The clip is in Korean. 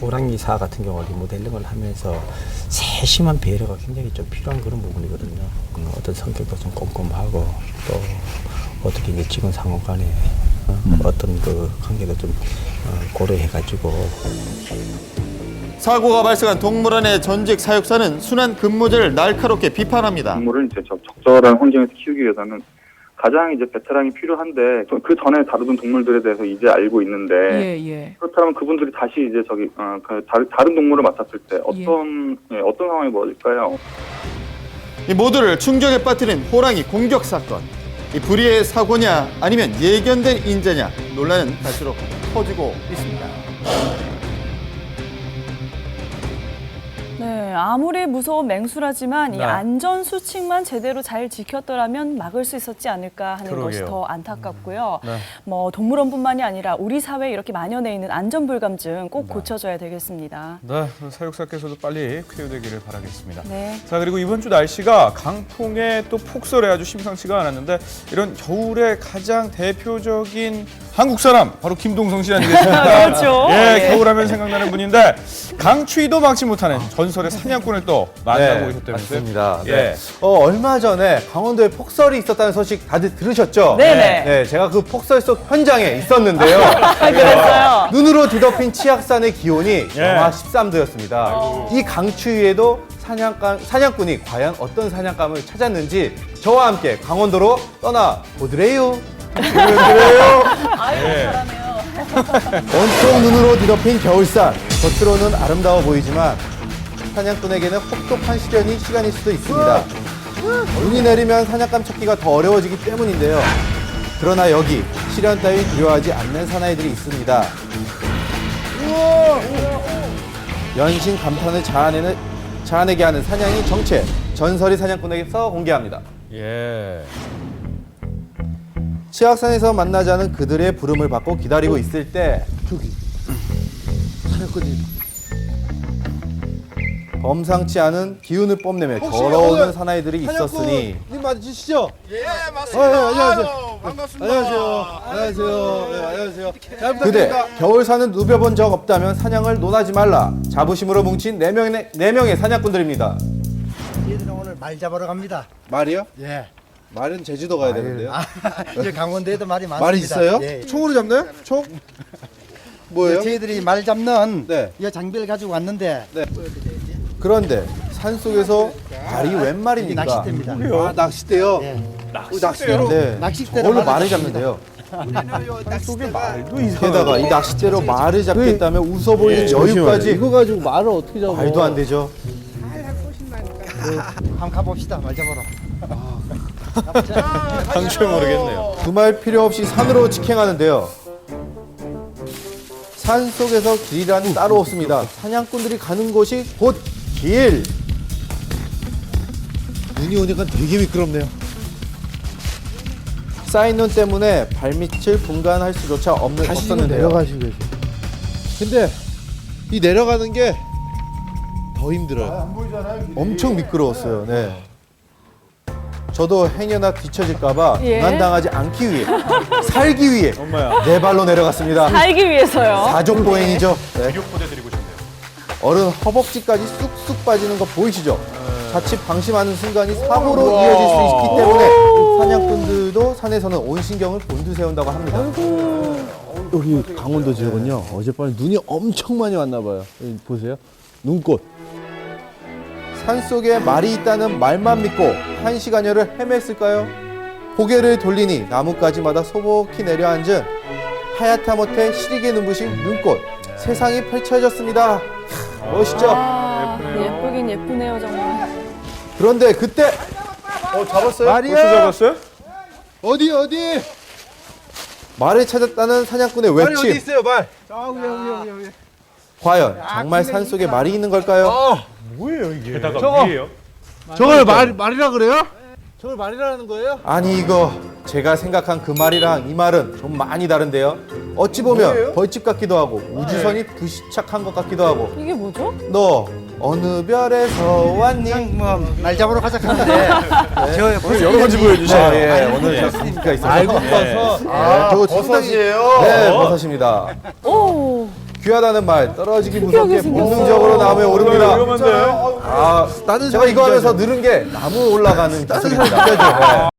호랑이사 같은 경우 리모델링을 하면서 세심한 배려가 굉장히 좀 필요한 그런 부분이거든요. 음, 어떤 성격도 좀 꼼꼼하고 또 어떻게 이제 직원 상호 간에 어, 어떤 그 관계도 좀 어, 고려해가지고 사고가 발생한 동물원의 전직 사육사는 순환 근무제를 날카롭게 비판합니다. 동물을 이제 적- 적절한 환경에서 키우기 위해서는 가장 이제 베테랑이 필요한데 또그 전에 다루던 동물들에 대해서 이제 알고 있는데 예, 예. 그렇다면 그분들이 다시 이제 저기 어, 그 다른 다른 동물을 맡았을 때 어떤 예, 어떤 상황이 벌어질까요? 이 모두를 충격에 빠뜨린 호랑이 공격 사건. 이 불의의 사고냐 아니면 예견된 인재냐 논란은 갈수록 커지고 있습니다. 네, 아무리 무서운 맹수라지만 이 네. 안전 수칙만 제대로 잘 지켰더라면 막을 수 있었지 않을까 하는 것이 그러게요. 더 안타깝고요. 네. 뭐 동물원뿐만이 아니라 우리 사회에 이렇게 만연해 있는 안전 불감증 꼭 고쳐줘야 되겠습니다. 네, 사육사께서도 빨리 쾌유되기를 바라겠습니다. 네. 자 그리고 이번 주 날씨가 강풍에 또 폭설에 아주 심상치가 않았는데 이런 겨울의 가장 대표적인 한국 사람 바로 김동성 씨 아니겠습니까? 그렇죠. 예, 예. 겨울하면 생각나는 분인데 강추위도 막지 못하는 전설의 사냥꾼을 또 만나고 오셨다면서요? 맞습니다. 예. 네. 어, 얼마 전에 강원도에 폭설이 있었다는 소식 다들 들으셨죠? 네네. 네, 제가 그 폭설 속 현장에 있었는데요. 그랬어요. 눈으로 뒤덮인 치악산의 기온이 예. 영하 13도였습니다. 이 강추위에도 사냥감, 사냥꾼이 과연 어떤 사냥감을 찾았는지 저와 함께 강원도로 떠나 보드래요. 보드래요. 아유, 잘하네요. 온통 눈으로 뒤덮인 겨울산. 겉으로는 아름다워 보이지만 사냥꾼에게는 혹독한 시련이 시간일 수도 있습니다. 눈이 내리면 사냥감 찾기가 더 어려워지기 때문인데요. 그러나 여기 시련 따위 두려워하지 않는 사나이들이 있습니다. 연신 감탄을 자아내는, 자아내게 하는 사냥이 정체. 전설이 사냥꾼에게서 공개합니다. 예. 치악산에서 만나자는 그들의 부름을 받고 기다리고 있을 때 저기 사냥꾼이 범상치 않은 기운을 뽐내며 걸어오는 사나이들이 있었으니 님 맞으시죠? 예, 맞습니다. 안녕하세요. 반갑습니다. 안녕하세요. 안녕하세요. 네, 안녕하세요. 잘 그대 부탁드립니다. 겨울산은 누벼본 적 없다면 사냥을 논하지 말라 자부심으로 뭉친 네명의네명의 사냥꾼들입니다 저희들은 오늘 말 잡으러 갑니다. 말이요? 예. 말은 제주도 가야 되는데요. 이제 강원도에도 말이 많습니다. 말 있어요? 예. 총으로 잡나요? 총? 뭐예요? 저희들이 말 잡는 네. 이 장비를 가지고 왔는데 그런데 산 속에서 말이 웬 이게 말입니까? 낚싯대입니다. 아, 낚싯대요? 예. 어, 낚싯대로? 네, 낚싯대로 저걸로 말을 말을 잡는데요 게다가 이 낚싯대로 말을 잡겠다면 웃어 보이는 여유까지 이거 가지고 말을 어떻게 잡아? 말도 안 되죠 한번 가봅시다. 말 잡으러. 강추 모르겠네요. 두 말 필요 없이 산으로 직행하는데요. 산 속에서 길이란 따로 없습니다. 사냥꾼들이 가는 곳이 곧 길. 눈이 오니까 되게 미끄럽네요. 쌓인 눈 때문에 발밑을 분간할 수조차 없는 다시 지금 없었는데요. 내려가시고 계세요. 근데 이 내려가는 게 더 힘들어요. 엄청 미끄러웠어요. 네. 저도 행여나 뒤처질까봐 예. 도난당하지 않기 위해 살기 위해 엄마야. 네 발로 내려갔습니다. 살기 위해서요. 사족 보행이죠. 네. 어른 허벅지까지 쑥쑥 빠지는 거 보이시죠? 자칫 방심하는 순간이 사고로 이어질 수 있기 때문에 사냥꾼들도 산에서는 온 신경을 곤두세운다고 합니다. 여기 강원도 지역은요 어젯밤에 눈이 엄청 많이 왔나 봐요. 여기 보세요. 눈꽃. 산 속에 말이 있다는 말만 믿고 한 시간여를 헤맸을까요? 고개를 돌리니 나뭇가지마다 소복히 내려앉은 하얗다 못해 시리게 눈부신 눈꽃 세상이 펼쳐졌습니다. 멋있죠? 아, 예쁘네요. 예쁘긴 예쁘네요, 정말. 그런데 그때 어 잡았어요? 벌써 잡았어요? 어디 어디? 말을 찾았다는 사냥꾼의 말이 어디 외침 있어요 말? 아 여기 여기 여기 여기. 과연 정말 산속에 말이 있는 걸까요? 뭐예요 이게? 게다가 저거. 위에요? 저걸 말 말이라 그래요? 저걸 말이라는 거예요? 아니 이거 제가 생각한 그 말이랑 이 말은 좀 많이 다른데요. 어찌 보면 벌집 같기도 하고 우주선이 부시착한 것 같기도 하고 이게 뭐죠? 너 어느 별에서 왔니? 그냥 뭐말 잡으러 가자 하는데 저 벌써 여러 가지 보여주세요. 아, 예, 오늘 제가 감기가 있어서 알고 네. 떠서. 아, 저거 버섯이에요. 네, 버섯입니다. 오, 귀하다는 말 떨어지기 무섭게 본능적으로 나무에 오릅니다. 위험한데. 아, 다른 제가 이거 하면서 늘은 게 나무 올라가는 기술입니다.